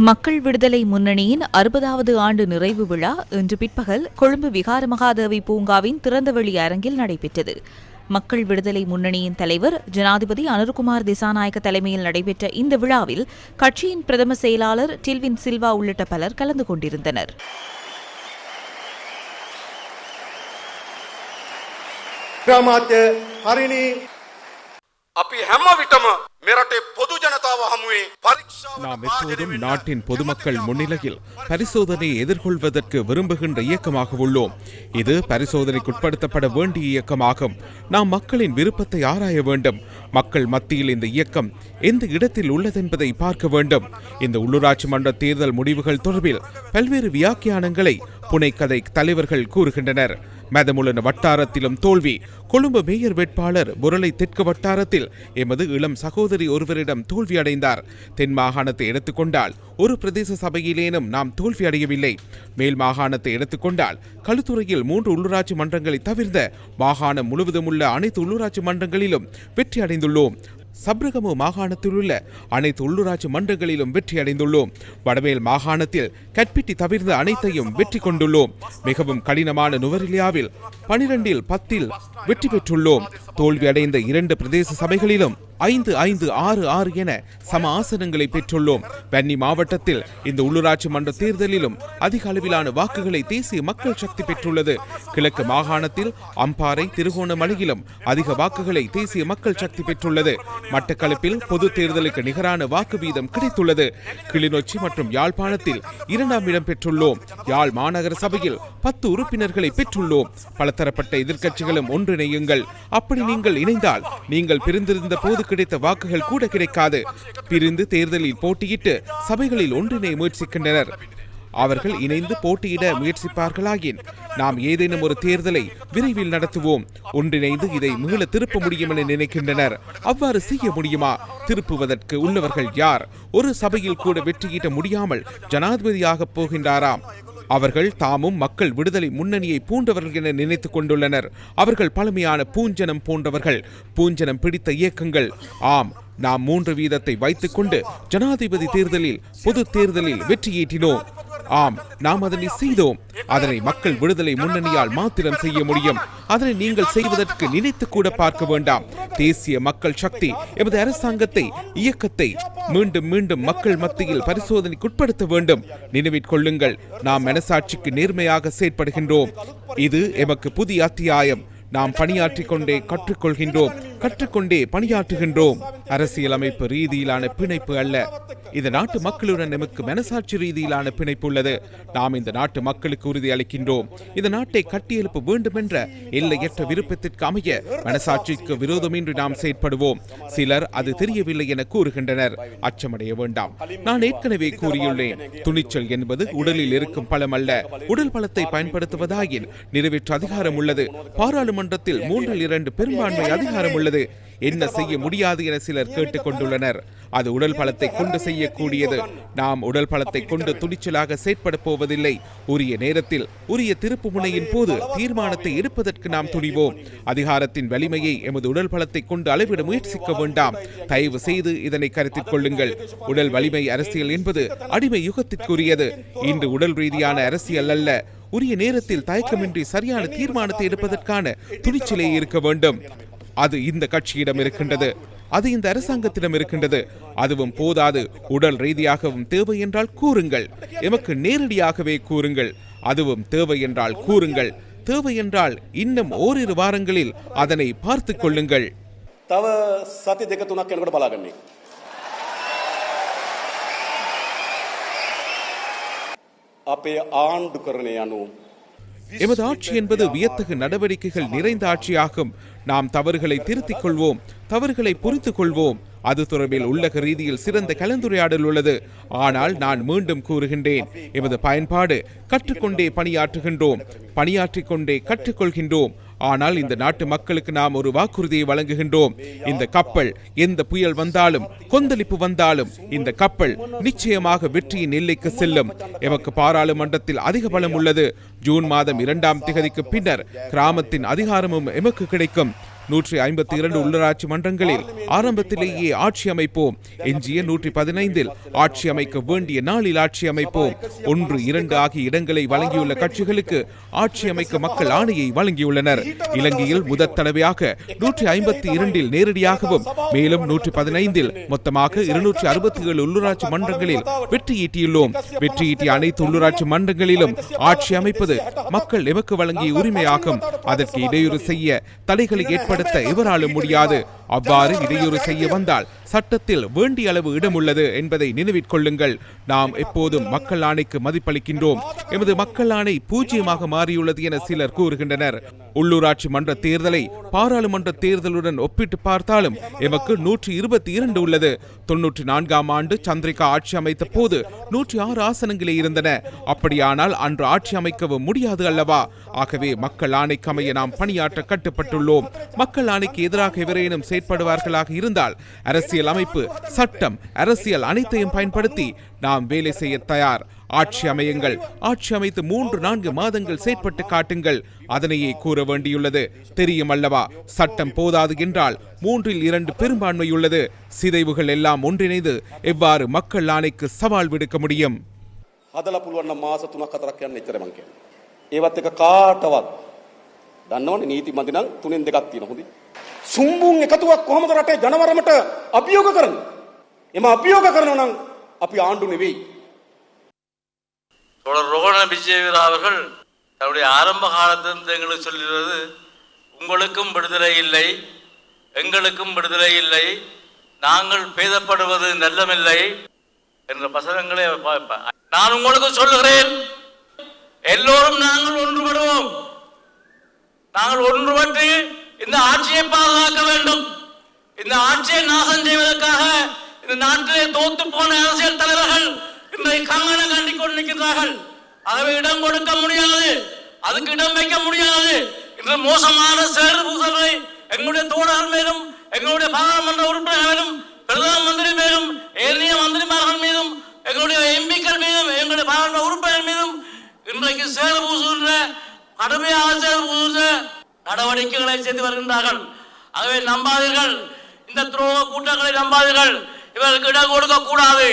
மக்கள் விடுதலை முன்னணியின் அறுபதாவது ஆண்டு நிறைவு விழா இன்று பிற்பகல் கொழும்பு விகார மகாதேவி பூங்காவின் திறந்தவெளி அரங்கில் நடைபெற்றது மக்கள் விடுதலை முன்னணியின் தலைவர் ஜனாதிபதி அனுர்குமார் திசாநாயக்க தலைமையில் நடைபெற்ற இந்த விழாவில் கட்சியின் பிரதம செயலாளர் டில்வின் சில்வா உள்ளிட்ட பலர் கலந்து கொண்டிருந்தனர் ග්‍රාමාත්‍ය හරිණි අපි හැම විටම நாம் எப்போதும் நாட்டின் பொதுமக்கள் முன்னிலையில் பரிசோதனை எதிர்கொள்வதற்கு விரும்புகின்ற இயக்கமாக உள்ளோம். இது பரிசோதனைக்குட்படுத்தப்பட வேண்டிய இயக்கமாகும். நாம் மக்களின் விருப்பத்தை ஆராய வேண்டும். மக்கள் மத்தியில் இந்த இயக்கம் எந்த இடத்தில் உள்ளதென்பதை பார்க்க வேண்டும். இந்த உள்ளூராட்சி மன்ற தேர்தல் முடிவுகள் தொடர்பில் பல்வேறு வியாக்கியானங்களை புனைக்கதை தலைவர்கள் கூறுகின்றனர். மதமுலன வட்டாரத்திலும் தோல்வி. கொழும்பு மேயர் வேட்பாளர் முரளை தெற்கு வட்டாரத்தில் எமது இளம் சகோதரி ஒருவரிடம் தோல்வி அடைந்தார். தென் மாகாணத்தை எடுத்துக்கொண்டால் ஒரு பிரதேச சபையிலேனும் நாம் தோல்வி அடையவில்லை. மேல் மாகாணத்தை எடுத்துக்கொண்டால் களுத்துறையில் மூன்று உள்ளூராட்சி மன்றங்களை தவிர்ந்த மாகாணம் முழுவதும் உள்ள அனைத்து உள்ளூராட்சி மன்றங்களிலும் வெற்றி அடைந்துள்ளோம். சப்ரகமு மாகாணத்தில் உள்ள அனைத்து உள்ளூராட்சி மன்றங்களிலும் வெற்றி அடைந்துள்ளோம் வடமேல் மாகாணத்தில் கற்பிட்டி தவிர்ந்த அனைத்தையும் வெற்றி கொண்டுள்ளோம். மிகவும் கடினமான நுவரிலியாவில் பனிரெண்டில் பத்தில் வெற்றி பெற்றுள்ளோம். தோல்வி அடைந்த இரண்டு பிரதேச சபைகளிலும் ஐந்து ஐந்து ஆறு ஆறு என சம ஆசனங்களை பெற்றுள்ளோம். வன்னி மாவட்டத்தில் இந்த உள்ளூராட்சி மன்ற தேர்தலிலும் அதிக அளவிலான வாக்குகளை தேசிய மக்கள் சக்தி பெற்றுள்ளது. கிழக்கு மாகாணத்தில் அம்பாறை திருகோணமலையிலும் அதிக வாக்குகளை தேசிய மக்கள் சக்தி பெற்றுள்ளது. மட்டக்களப்பில் பொது தேர்தலுக்கு நிகரான வாக்கு வீதம் கிடைத்துள்ளது. கிளிநொச்சி மற்றும் யாழ்ப்பாணத்தில் இரண்டாம் இடம் பெற்றுள்ளோம். யாழ் மாநகர சபையில் பத்து உறுப்பினர்களை பெற்றுள்ளோம். பலதரப்பட்ட எதிர்க்கட்சிகளும் ஒன்றிணையுங்கள். அப்படி நீங்கள் இணைந்தால் நீங்கள் பிரிந்திருந்த போது கிடைத்த வாக்குகள் கூட கிடைக்காது. பிரிந்து தேர்தலில் போட்டியிட்டு சபைகளில் ஒன்றினை முயற்சிக்கின்றனர். அவர்கள் இணைந்து போட்டியிட முயற்சிப்பார்களாயின் நாம் ஏதேனும் ஒரு தேர்தலை விரைவில் நடத்துவோம். ஒன்றிணைந்து இதை மீள திருப்ப முடியும் என நினைக்கின்றனர். அவ்வாறு செய்ய முடியுமா? திருப்புவதற்கு உள்ளவர்கள் யார்? ஒரு சபையில் கூட வெற்றியீட்ட முடியாமல் ஜனாதிபதியாக போகின்றாராம். அவர்கள் தாமும் மக்கள் விடுதலை முன்னணியை பூண்டவர்கள் என நினைத்துக் கொண்டுள்ளனர். அவர்கள் பழமையான பூஞ்சனம் போன்றவர்கள். பூஞ்சனம் பிடித்த இயக்கங்கள். ஆம் நாம் மூன்று வீதத்தை வைத்துக்கொண்டு ஜனாதிபதி தேர்தலில் பொது தேர்தலில் வெற்றியீட்டினோம் ஆம் நாம் அதனை செய்தோம். அதனை மக்கள் விடுதலை முன்னணியால் மாத்திரம் செய்ய முடியும். அதனை நீங்கள் செய்வதற்கு நினைத்து கூட பார்க்க வேண்டாம். தேசிய மக்கள் சக்தி எமது அரசாங்கத்தை இயக்கத்தை மீண்டும் மீண்டும் மக்கள் மத்தியில் பரிசோதனைக்குட்படுத்த வேண்டும். நினைவிற்கொள்ளுங்கள் நாம் மனசாட்சிக்கு நேர்மையாக செயற்படுகின்றோம். இது எமக்கு புதிய அத்தியாயம். நாம் பணியாற்றிக் கொண்டே கற்றுக்கொள்கின்றோம் கற்றுக்கொண்டே பணியாற்றுகின்றோம். அரசியலமைப்பு ரீதியிலான பிணைப்பு அல்ல. இந்த நாட்டு மக்களுடன் நமக்கு மனசாட்சி ரீதியிலான பிணைப்பு உள்ளது. நாம் இந்த நாட்டு மக்களுக்கு உறுதி அளிக்கின்றோம். இந்த நாட்டை கட்டியெழுப்ப வேண்டும் என்ற எல்லையற்ற விருப்பத்திற்கு அமைய மனசாட்சிக்கு விரோதமின்றி நாம் செயற்படுவோம். சிலர் அது தெரியவில்லை என கூறுகின்றனர். அச்சமடைய வேண்டாம். நான் ஏற்கனவே கூறியுள்ளேன். துணிச்சல் என்பது உடலில் இருக்கும் பலம் அல்ல உடல் பலத்தை பயன்படுத்துவதாயின் நிறைவேற்ற அதிகாரம் உள்ளது. பாராளுமன்ற பாராளுமன்றத்தில் மூன்றில் இரண்டு பெரும்பான்மை அதிகாரம் உள்ளது? என்ன செய்ய முடியாது என சிலர் கேட்டுக் கொண்டுள்ளனர். அது உடல் பலத்தை கொண்டு செய்யக்கூடியது. நாம் உடல் பலத்தை கொண்டு துணிச்சலாக செயற்பட போவதில்லை. உரிய நேரத்தில் உரிய திருப்பு முனையின் போது தீர்மானத்தை எடுப்பதற்கு நாம் துணிவோம். அதிகாரத்தின் வலிமையை எமது உடல் பலத்தை கொண்டு அளவிட முயற்சிக்க வேண்டாம். தயவு செய்து இதனை கருத்தில் கொள்ளுங்கள். உடல் வலிமை அரசியல் என்பது அடிமை யுகத்திற்குரியது. இன்று உடல் ரீதியான அரசியல் அல்ல. உரிய நேரத்தில் தயக்கமின்றி சரியான தீர்மானத்தை எடுப்பதற்கான துணிச்சலே இருக்க வேண்டும். அது இந்த கட்சியிடம் இருக்கின்றது. அது இந்த அரசாங்கத்திடம் இருக்கின்றது. அதுவும் போதாது. உடல் ரீதியாகவும் தேவை என்றால் கூறுங்கள். எமக்கு நேரடியாகவே கூறுங்கள். அதுவும் தேவை என்றால் கூறுங்கள். தேவை என்றால் இன்னும் ஓரிரு வாரங்களில் அதனை பார்த்துக் கொள்ளுங்கள். தவ சத்தி අපේ ආණ්ඩු කරණය අනුව எமது ஆட்சி என்பது வியத்தகு நடவடிக்கைகள் நிறைந்த ஆட்சியாகும் நாம் தவறுகளை திருத்திக் கொள்வோம் தவறுகளை புரிந்து கொள்வோம் அது தொடர்பில் உள்ளக ரீதியில் சிறந்த கலந்துரையாடல் உள்ளது. ஆனால் நான் மீண்டும் கூறுகின்றேன் எமது பயன்பாடு கற்றுக்கொண்டே பணியாற்றுகின்றோம் பணியாற்றிக் கொண்டே கற்றுக்கொள்கின்றோம். ஆனால் இந்த நாட்டு மக்களுக்கு நாம் ஒரு வாக்குறுதியை வழங்குகின்றோம். இந்த கப்பல் எந்த புயல் வந்தாலும் கொந்தளிப்பு வந்தாலும் இந்த கப்பல் நிச்சயமாக வெற்றியின் எல்லைக்கு செல்லும். எமக்கு பாராளுமன்றத்தில் அதிக பலம் உள்ளது. ஜூன் மாதம் இரண்டாம் திகதிக்கு பின்னர் கிராமத்தின் அதிகாரமும் எமக்கு கிடைக்கும். நூற்றி ஐம்பத்தி இரண்டு உள்ளூராட்சி மன்றங்களில் ஆரம்பத்திலேயே ஆட்சி அமைப்போம். எஞ்சிய நூற்றி பதினைந்தில் ஆட்சி அமைக்க வேண்டிய நாளில் ஆட்சி அமைப்போம். ஒன்று இரண்டு ஆகிய இடங்களை வழங்கியுள்ள கட்சிகளுக்கு ஆட்சி அமைக்க மக்கள் ஆணையை வழங்கியுள்ளனர். இலங்கையில் முதற் தடவையாக நூற்றி ஐம்பத்தி இரண்டில் நேரடியாகவும் மேலும் நூற்றி பதினைந்தில் மொத்தமாக இருநூற்றி அறுபத்தி ஏழு உள்ளூராட்சி மன்றங்களில் வெற்றி ஈட்டியுள்ளோம் வெற்றி ஈட்டிய அனைத்து உள்ளூராட்சி மன்றங்களிலும் ஆட்சி அமைப்பது மக்கள் எமக்கு வழங்கிய உரிமையாகும். அதற்கு இடையூறு செய்ய தடைகளை தடுத்த எவராலும் முடியாது. அவ்வாறு இடையூறு செய்ய வந்தால் சட்டத்தில் வேண்டிய அளவு இடம் உள்ளது என்பதை நினைவிற்கொள்ளுங்கள் நாம் எப்போதும் மக்கள் ஆணைக்கு மதிப்பளிக்கின்றோம். எமது மக்கள் ஆணை பூஜ்ஜியமாக மாறியுள்ளது என சிலர் கூறுகின்றனர். உள்ளூராட்சி மன்ற தேர்தலை பாராளுமன்ற தேர்தலுடன் ஒப்பிட்டு பார்த்தாலும் எமக்கு நூற்றி இருபத்தி இரண்டு உள்ளது. தொன்னூற்றி நான்காம் ஆண்டு சந்திரிகா ஆட்சி அமைத்த போது நூற்றி ஆறு ஆசனங்களே இருந்தன. அப்படியானால் அன்று ஆட்சி அமைக்கவும் முடியாது அல்லவா? ஆகவே மக்கள் ஆணைக்கு அமைய நாம் பணியாற்ற கட்டுப்பட்டுள்ளோம். மக்கள் ஆணைக்கு எதிராக எவரேனும் செயற்படுவார்களாக இருந்தால் அரசியல் அமைப்பு சட்டம் அரசியல் அனைத்தையும் பயன்படுத்தி நாம் வேலை செய்ய தயார். ஆட்சி அமையுங்கள். ஆட்சி அமைத்து மூன்று நான்கு மாதங்கள் செயற்பட்டு காட்டுங்கள். அதனையே கூற வேண்டியுள்ளது. தெரியும் அல்லவா? சட்டம் போதாது என்றால் மூன்றில் இரண்டு பெரும்பான்மை உள்ளது. சிதைவுகள் எல்லாம் ஒன்றிணைந்து எவ்வாறு மக்கள் ஆணைக்கு சவால் விடுக்க முடியும்? அதல புல்வண்ண மாச ஏவத்துக்கு காட்டவாது දන්නවනේ නීති මදි නම් තුනෙන් දෙකක් තියෙනවා හොඳයි. සුම්බුන් එකතුවක් කොහොමද රටේ ජනවරමට අභියෝග කරන්නේ? එම අභියෝග කරනවා නම් අපි ආණ්ඩු නෙවෙයි. தொடர் ரோகண விஜயவீரா அவர்கள் தன்னுடைய ஆரம்ப காலத்திலிருந்து எங்களுக்கு சொல்கிறது உங்களுக்கும் விடுதலை இல்லை எங்களுக்கும் விடுதலை இல்லை நாங்கள் பேதப்படுவது நல்லமில்லை என்ற வசனங்களை அவர் பார்ப்பார். நான் உங்களுக்கு சொல்லுகிறேன் எல்லோரும் நாங்கள் ஒன்றுபடுவோம் நாங்கள் ஒன்றுபட்டு இந்த ஆட்சியை பாதுகாக்க வேண்டும். இந்த ஆட்சியை நாசம் செய்வதற்காக இந்த நாட்டிலே தோத்து போன அரசியல் தலைவர்கள் இன்றைக்கு கங்கணம் கண்டி கொண்டு நிற்கிறார்கள் ஆகவே இடம் கொடுக்க முடியாது. அதுக்கு இடம் வைக்க முடியாது. இன்று மோசமான சேறு பூசல்களை எங்களுடைய தோழர்கள் மேலும் எங்களுடைய பாராளுமன்ற உறுப்பினர்கள் மேலும் பிரதம மந்திரி மேலும் ஏனைய மந்திரிமார்கள் மீதும் எங்களுடைய எம்பிக்கள் மீதும் எங்களுடைய பாராளுமன்ற உறுப்பினர்கள் மீதும் இன்றைக்கு சேறு பூசுகின்ற கடுமையாக நடவடிக்கைகளை செய்து வருகின்றார்கள். ஆகவே நம்பாதீர்கள். இந்த துரோக கூட்டங்களை நம்பாதீர்கள். இவர்களுக்கு இடம் கொடுக்க கூடாது.